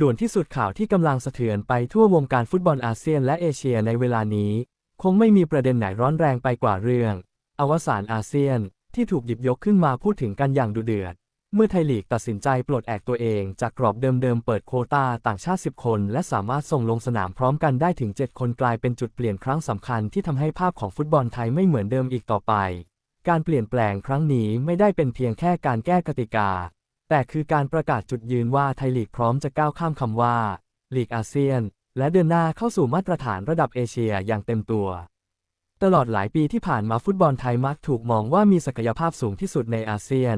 ด่วนที่สุดข่าวที่กำลังสะเทือนไปทั่ววงการฟุตบอลอาเซียนและเอเชียในเวลานี้ คงไม่มีประเด็นไหนร้อนแรงไปกว่าเรื่อง อวสานอาเซียนที่ถูกหยิบยกขึ้นมาพูดถึงกันอย่างดุเดือด เมื่อไทยลีกตัดสินใจปลดแอกตัวเองจากกรอบเดิมๆเปิดโคตาต่างชาติ 10 คน และสามารถส่งลงสนามพร้อมกันได้ถึง 7 คนกลายเป็นจุดเปลี่ยนครั้งสำคัญที่ทำให้ภาพของฟุตบอลไทยไม่เหมือนเดิมอีกต่อไป การเปลี่ยนแปลงครั้งนี้ไม่ได้เป็นเพียงแค่การแก้กติกา แต่คือการประกาศจุดยืนว่าไทยลีกพร้อมจะก้าวข้ามคำว่าลีกอาเซียน และเดินหน้าเข้าสู่มาตรฐานระดับเอเชียอย่างเต็มตัว ตลอดหลายปีที่ผ่านมาฟุตบอลไทยมักถูกมองว่ามีศักยภาพสูงที่สุดในอาเซียน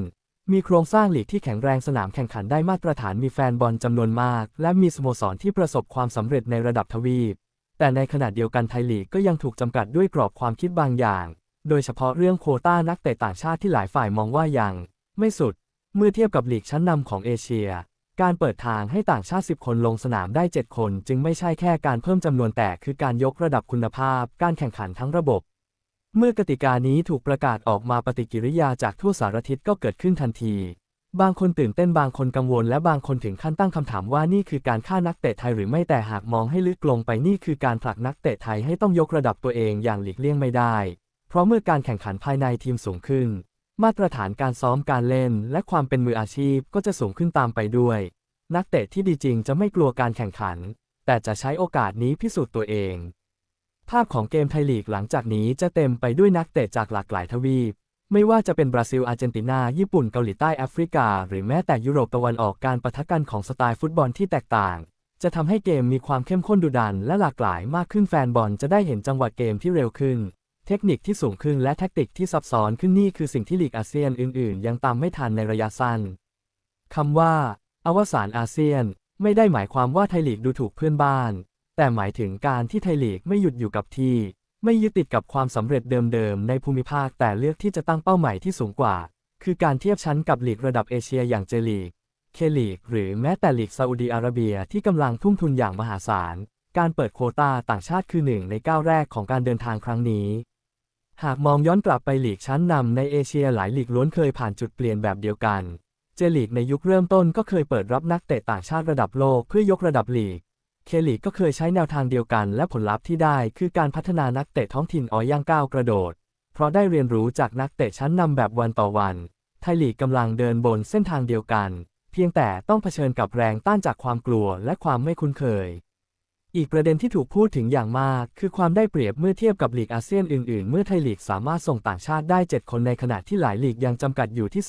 มีโครงสร้างลีกที่แข็งแรงสนามแข่งขันได้มาตรฐานมีแฟนบอลจำนวนมาก และมีสโมสรที่ประสบความสำเร็จในระดับทวีป แต่ในขณะเดียวกันไทยลีกก็ยังถูกจำกัดด้วยกรอบความคิดบางอย่าง โดยเฉพาะเรื่องโควต้านักเตะต่างชาติที่หลายฝ่ายมองว่ายังไม่สุด เมื่อเทียบกับลีกชั้นนำของเอเชีย การเปิดทางให้ต่างชาติ 10 คนลงสนามได้ 7 คน จึงไม่ใช่แค่การเพิ่มจำนวนแต่คือการยกระดับคุณภาพ การแข่งขันทั้งระบบ เมื่อกติกานี้ถูกประกาศออกมาปฏิกิริยาจากทั่วสารทิศก็เกิดขึ้นทันที บางคนตื่นเต้นบางคนกังวลและบางคนถึงขั้นตั้งคำถามว่านี่คือการฆ่านักเตะไทยหรือไม่แต่หากมองให้ลึกลงไปนี่คือการผลักนักเตะไทยให้ต้องยกระดับตัวเองอย่างหลีกเลี่ยงไม่ได้ เพราะเมื่อการแข่งขันภายในทีมสูงขึ้น มาตรฐานการซ้อมการเล่น และความเป็นมืออาชีพก็จะสูงขึ้นตามไปด้วย นักเตะที่ดีจริงจะไม่กลัวการแข่งขัน แต่จะใช้โอกาสนี้พิสูจน์ตัวเอง ภาพของเกมไทยลีกหลังจากนี้จะเต็มไปด้วยนักเตะจากหลากหลายทวีป ไม่ว่าจะเป็นบราซิล อาร์เจนตินา ญี่ปุ่น เกาหลีใต้ แอฟริกา หรือแม้แต่ยุโรปตะวันออกการปะทะกันของสไตล์ฟุตบอลที่แตกต่าง จะทำให้เกมมีความเข้มข้นดุดันและหลากหลายมากขึ้นแฟนบอลจะได้เห็นจังหวะเกมที่เร็วขึ้น เทคนิคที่สูงขึ้นและแท็กติกที่ซับซ้อนขึ้นนี่คือสิ่งที่ลีกอาเซียนอื่น ๆ ยังตามไม่ทันในระยะสั้นคำว่า อวสานอาเซียน ไม่ได้หมายความว่าไทยลีกดูถูกเพื่อนบ้าน แต่หมายถึงการที่ไทยลีกไม่หยุดอยู่กับที่ ไม่ยึดติดกับความสำเร็จเดิม ๆ ในภูมิภาคแต่เลือกที่จะตั้งเป้าหมายที่สูงกว่า คือการเทียบชั้นกับลีกระดับเอเชียอย่างเจลีก เคลีก หรือแม้แต่ลีกซาอุดีอาระเบียที่กำลังทุ่มทุนอย่างมหาศาล การเปิดโควตาต่างชาติคือหนึ่งในก้าวแรกของการเดินทางครั้งนี้ หากมองย้อนกลับไปลีกชั้นนำในเอเชียหลายลีกล้วนเคยผ่านจุดเปลี่ยนแบบเดียวกัน เจลีกในยุคเริ่มต้นก็เคยเปิดรับนักเตะต่างชาติระดับโลกเพื่อยกระดับลีก เคลีกก็เคยใช้แนวทางเดียวกันและผลลัพธ์ที่ได้คือการพัฒนานักเตะท้องถิ่นออยย่างก้าวกระโดด เพราะได้เรียนรู้จากนักเตะชั้นนำแบบวันต่อวัน ไทยลีกกำลังเดินบนเส้นทางเดียวกัน เพียงแต่ต้องเผชิญกับแรงต้านจากความกลัวและความไม่คุ้นเคย อีกประเด็นที่ถูกพูดถึงอย่างมาก คือความได้เปรียบเมื่อเทียบกับลีกอาเซียนอื่นๆ เมื่อไทยลีกสามารถส่งต่างชาติได้ 7 คนในขณะที่หลายลีกยังจำกัดอยู่ที่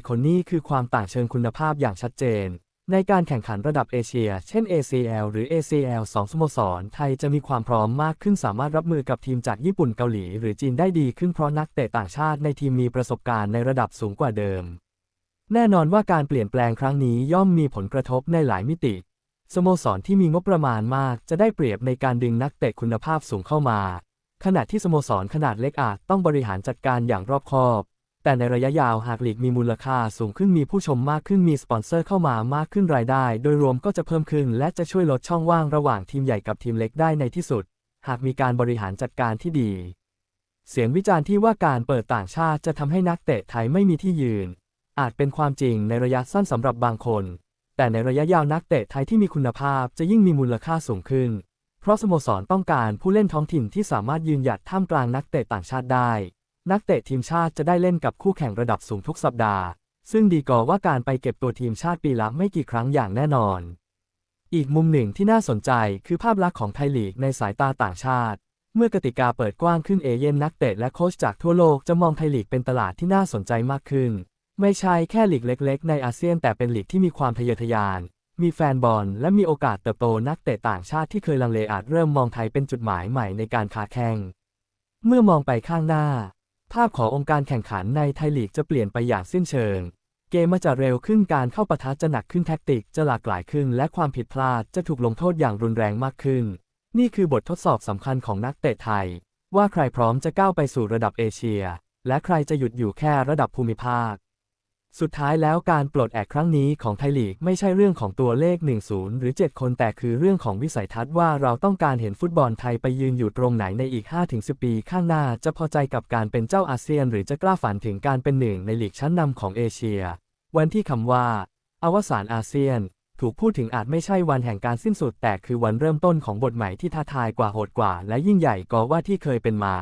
3-4 คนนี่คือความต่างเชิงคุณภาพอย่างชัดเจน ในการแข่งขันระดับเอเชีย เช่น ACL หรือ ACL 2 สโมสร ไทยจะมีความพร้อมมากขึ้นสามารถรับมือกับทีมจากญี่ปุ่นเกาหลี หรือจีนได้ดีขึ้นเพราะนักเตะต่างชาติในทีมมีประสบการณ์ในระดับสูงกว่าเดิมแน่นอนว่าการเปลี่ยนแปลงครั้งนี้ย่อมมีผลกระทบในหลายมิติ สโมสรที่มีงบประมาณมากจะได้เปรียบในการดึงนักเตะคุณภาพสูงเข้ามา ขณะที่สโมสรขนาดเล็กอาจต้องบริหารจัดการอย่างรอบคอบ แต่ในระยะยาวหากลีกมีมูลค่าสูงขึ้นมีผู้ชมมากขึ้นมีสปอนเซอร์เข้ามามากขึ้นรายได้ โดยรวมก็จะเพิ่มขึ้น และจะช่วยลดช่องว่างระหว่างทีมใหญ่กับทีมเล็กได้ในที่สุด หากมีการบริหารจัดการที่ดี เสียงวิจารณ์ที่ว่าการเปิดต่างชาติจะทำให้นักเตะไทยไม่มีที่ยืน อาจเป็นความจริงในระยะสั้นสำหรับบางคน แต่ในระยะยาวนักเตะไทยที่มีคุณภาพจะยิ่งมีมูลค่าสูงขึ้น เพราะสโมสรต้องการผู้เล่นท้องถิ่นที่สามารถยืนหยัดท่ามกลางนักเตะต่างชาติได้ นักเตะทีมชาติจะได้เล่นกับคู่แข่งระดับสูงทุกสัปดาห์ ซึ่งดีกว่าว่าการไปเก็บตัวทีมชาติปีละไม่กี่ครั้งอย่างแน่นอน อีกมุมหนึ่งที่น่าสนใจคือภาพลักษณ์ของไทยลีกในสายตาต่างชาติ เมื่อกติกาเปิดกว้างขึ้นเอเย่นนักเตะและโค้ชจากทั่วโลกจะมองไทยลีกเป็นตลาดที่น่าสนใจมากขึ้น ไม่ใช่แค่ลีกเล็ก ๆ ในอาเซียนแต่เป็นลีกที่มีความทะเยอทะยาน มีแฟนบอล และมีโอกาสเติบโตนักเตะต่างชาติที่เคยลังเลอาจเริ่มมองไทยเป็นจุดหมายใหม่ในการค้าแข่ง เมื่อมองไปข้างหน้า ภาพขององค์การแข่งขันในไทยลีกจะเปลี่ยนไปอย่างสิ้นเชิง เกมมันจะเร็วขึ้นการเข้าปะทะจะหนักขึ้นแท็กติกจะหลากหลายขึ้น และความผิดพลาดจะถูกลงโทษอย่างรุนแรงมากขึ้น นี่คือบททดสอบสำคัญของนักเตะไทย ว่าใครพร้อมจะก้าวไปสู่ระดับเอเชีย และใครจะหยุดอยู่แค่ระดับภูมิภาค สุดท้ายแล้วการปลดแอกครั้งนี้ของไทยลีกไม่ใช่เรื่องของตัวเลข 10 หรือ 7 คนแต่คือเรื่องของวิสัยทัศน์ว่าเราต้องการเห็นฟุตบอลไทยไปยืนอยู่ตรงไหนในอีก 5-10 ปีข้างหน้า จะพอใจกับการเป็นเจ้าอาเซียน หรือจะกล้าฝันถึงการเป็นหนึ่งในลีกชั้นนำของเอเชีย วันที่คำว่า อวสานอาเซียน ถูกพูดถึงอาจไม่ใช่วันแห่งการสิ้นสุด แต่คือวันเริ่มต้นของบทใหม่ที่ท้าทายกว่าโหดกว่า และยิ่งใหญ่กว่าที่เคยเป็นมา